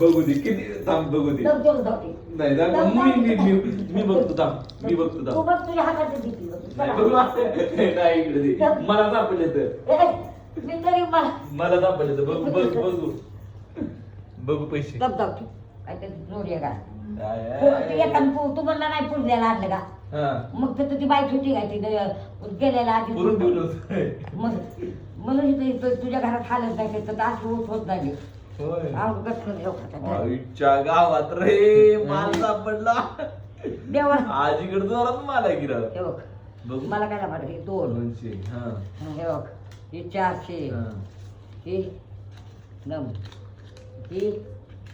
बघू दे किती थांब बघू दे. नाही मी मी मी बघतो थांब. मी बघतो थांब. नाही इकडे दे. मला दाखवले तर. मला दाखवले तर. बघू बघ बघू. बघू पैसे. काय ते जोडी का? काय तू आहे? एका तू म्हणला नाही पुढल्याला आणलं का? मग तर ती बाईक होती काय? ती गेलेला आधी पुरून ठेवलं होतं. मग म्हणून तुझ्या घरात हालत नाही तर असं होत होत नाही. होय. अवघड. आईच्या गावात रे माल सापडला. देवा. आजीकडे जोरात माल आहे गिरा हे बघ बघू. मला काय वाटत हे दोन. दोनशे हा. हे बघ हे चारशे. हा. हे नम हे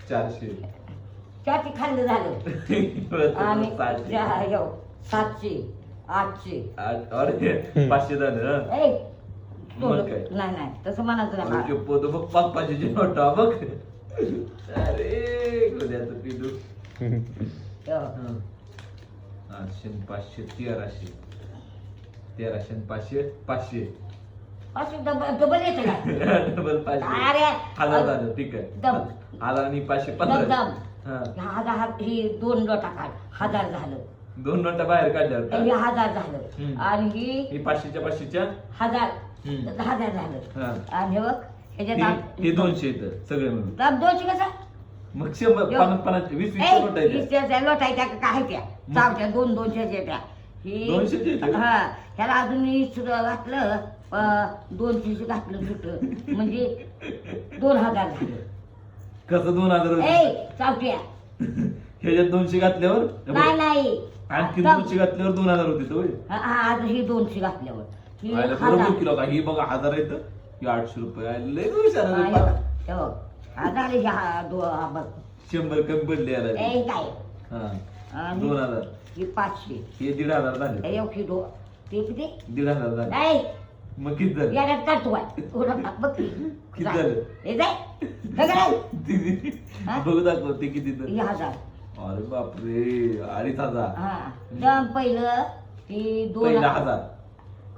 चारशे चारशे खाल्लं झालं आणि. जा- बघ, सातशे आठशे आठ- अरे पाचशे झालं हा. ए मग? नाही नाही तसं म्हणायचं अरे नाही ते पोतं बघ पाच नोटा बघ अरे गोद्याचं पिलू हे बघ. हा. आठशे आणि पाचशे तेराशे तेराशे आणि पाचशे पाचशे असं डबल डबल येतं डबल पाचशे. अरे हजार झालं ठीक आहे. हजार आणि पाचशे पंधरा. दम. हा. हजार हा- ही दोन लोटा काढ. हजार झालं. दोन नोटा बाहेर काढल्यावर हे? हजार झालं. हम्म. आणि ही ही पाचशेच्या पाचशेच्या? हजार. हम्म. हजार झालं. हा. आणि हे बघ हे ह्याच्यात हे दोनशे येतं सगळे मिळून. दाब दोनशे कसा? मग शंभर यो. पन्नास पन्नास वीस वीस ए, नोटा येतात. वीसच्या लोटायच्या का काय त्या? चावत्या दोन दोनशेच्या त्या दोनशेच्या येतात? हा. ह्याला अजून वीस घातलं. अं, दोनशे घातलं सुट म्हणजे दोन हजार. झालं कसं दोन हजार? ए चावत्या ह्याच्यात दोनशे घातल्यावर? नाही नाही. आणखी. दोनशे घातल्यावर दोन हजार होते होय? हा, आज ही दोनशे घातल्यावर. ही आयला हजार. बरोबर किलो का ही बघा हजार येतं ही आठशे रुपये. आयला लय हुशार हा, आहे हे हे. हा, दो- हा, बघ. शंभर कमी पडले याला. ए काय? हा. आणि दोन हजार. ही पाचशे. हे दीड हजार झाले. हे एक किलो. ते किती? दीड हजार झाले. नाही. मग किती झाले. थोडं बघ. किती जा. झालं? हे जाय हे काय? किती? हा? बघू दाखव ते किती तर. हे हजार. अरे बापरे अडीच हजार. हा. दम पहिलं ती दोन पहिला हजार.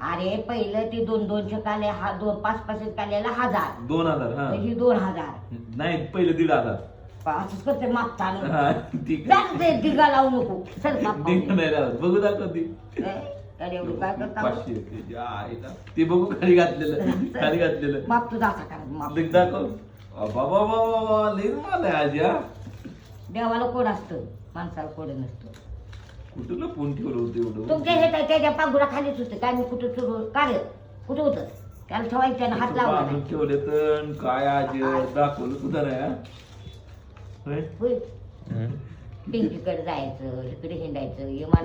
अरे पहिलं ती दोन दोनशे काले हा दोन पाच पाच काल्याला हजार. दोन हजार हा. ही दोन हजार. नाही पहिलं दीड हजार. असंच करते मागताना हा ठीक दिगा लावू नको. दीड नाही राहत बघू दाखव ती. अरे एवढं काय करता पाचशे. ते बघू खाली घातलेलं खाली घातलेलं. माप असा कर माप. लिख दाखव. बाबा बाबा लई माल आहे आज या. देवाला कोण असतं? माणसाला कोण नसतं. कुठं फोन ठेवलं होतं एवढं? तुमच्या हे काय त्याच्या पांघुरा खालीच होतं. काय मी कुठं सुरू काय कुठं होतं? त्याला ठेवायचं त्यानं हात लावला बांधून नाही. ठेवले तर काय आज दाखवलं सुद्धा नाही हा? होय? होय. पिंकीकडे जायचं इकडे हिंडायचं. विमान